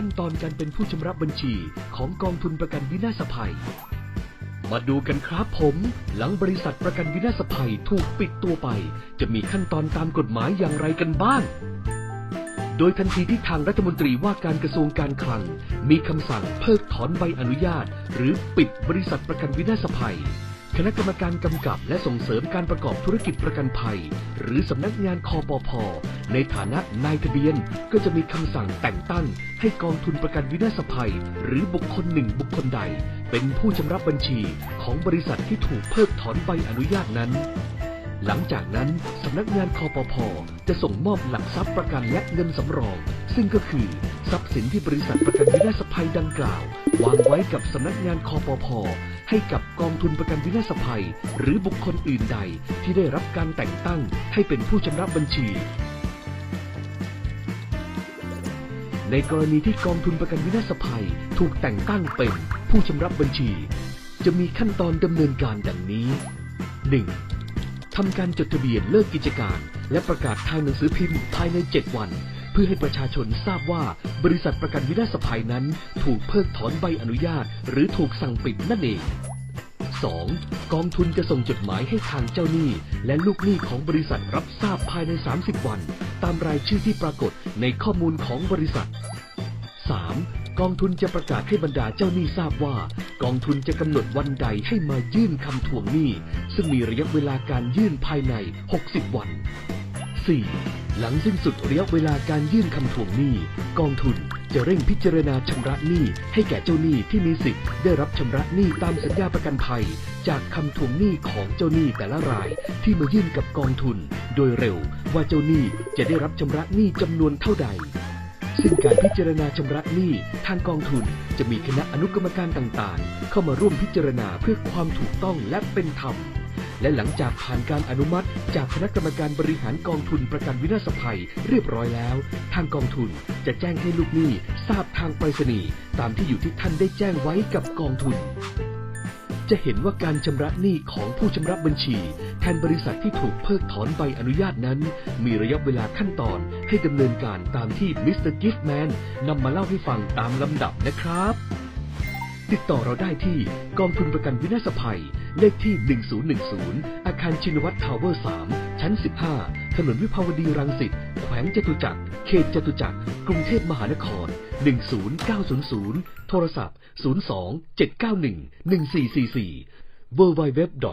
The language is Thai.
ขั้นตอนการเป็นผู้ชำระบัญชีของกองทุนประกันวินาศภัย มาดูกันครับผม หลังบริษัทประกันวินาศภัยถูกปิดตัวไป จะมีขั้นตอนตามกฎหมายอย่างไรกันบ้างโดยทันทีที่ทางรัฐมนตรีว่าการกระทรวงการคลัง มีคำสั่งเพิกถอนใบอนุญาต หรือปิดบริษัทประกันวินาศภัย คณะกรรมการกำกับและส่งเสริมการประกอบธุรกิจประกันภัย หรือสำนักงานคอปพในฐานะนายทะเบียนก็จะมีคำสั่งแต่งตั้ง ให้กองทุนประกันวินาศภัย หรือบุคคลหนึ่งบุคคลใด เป็นผู้ชำระบัญชีของบริษัทที่ถูกเพิกถอนใบอนุญาตนั้น หลังจากนั้นสำนักงานคอปพจะส่งมอบหลักทรัพย์ประกันและเงินสำรอง ซึ่งก็คือทรัพย์สินที่บริษัทประกันวินาศภัยดังกล่าว วางไว้กับสำนักงานคอปพ ให้กับกองทุนประกันวินาศภัย หรือบุคคลอื่นใดที่ได้รับการแต่งตั้งให้เป็นผู้ชำระบัญชี ในกรณีที่กองทุนประกันวินาศภัยถูกแต่งตั้งเป็นผู้ชำระบัญชี จะมีขั้นตอนดำเนินการดังนี้ 1. ทำการจดทะเบียนเลิกกิจการ และประกาศทางหนังสือพิมพ์ภายใน 7 วัน เพื่อให้ประชาชนทราบว่าบริษัทประกันวินาศภัยนั้น ถูกเพิกถอนใบอนุญาต หรือถูกสั่งปิดนั่นเอง 2. กองทุนจะส่งจดหมายให้ทางเจ้าหนี้ และลูกหนี้ของบริษัทรับทราบภายใน 30 วัน ตามรายชื่อที่ปรากฏในข้อมูลของบริษัท 3. กองทุนจะประกาศให้บรรดาเจ้าหนี้ทราบว่า กองทุนจะกำหนดวันใดให้มายื่นคำทวงหนี้ ซึ่งมีระยะเวลาการยื่นภายใน 60 วัน 4. หลังสิ้นสุดระยะเวลาการยื่นคำทวงหนี้ กองทุนจะเร่งพิจารณาชำระหนี้ให้แก่เจ้าหนี้ที่มีสิทธิ์ได้รับชำระหนี้ตามสัญญาประกันภัย จากคำทวงหนี้ของเจ้าหนี้แต่ละรายที่มายื่นกับกองทุน โดยเร็วว่าเจ้าหนี้จะได้รับชำระหนี้จำนวนเท่าใดซึ่งการพิจารณาชำระหนี้ทางกองทุนจะมีคณะอนุกรรมการต่างๆ เข้ามาร่วมพิจารณาเพื่อความถูกต้องและเป็นธรรม และหลังจากผ่านการอนุมัติ จากคณะกรรมการบริหารกองทุนประกันวินาศภัยเรียบร้อยแล้ว ทางกองทุนจะแจ้งให้ลูกหนี้ทราบทางไปรษณีย์ตามที่อยู่ที่ท่านได้แจ้งไว้กับกองทุน จะเห็นว่าการชำระหนี้ของผู้ชำระบัญชี แทนบริษัทที่ถูกเพิกถอนใบอนุญาตนั้น มีระยะเวลาขั้นตอนให้ดำเนินการตามที่มิสเตอร์กิฟแมนนำมาเล่าให้ฟังตามลำดับนะครับ ติดต่อเราได้ที่กองทุนประกันวินาศภัย เลขที่ 1010 อาคารชินวัตรทาวเวอร์ 3 ชั้น 15 ถนนวิภาวดีรังสิต แขวงจตุจักร เขตจตุจักร กรุงเทพมหานคร 10900 โทรศัพท์ 02 791 1444 www.gif.or.th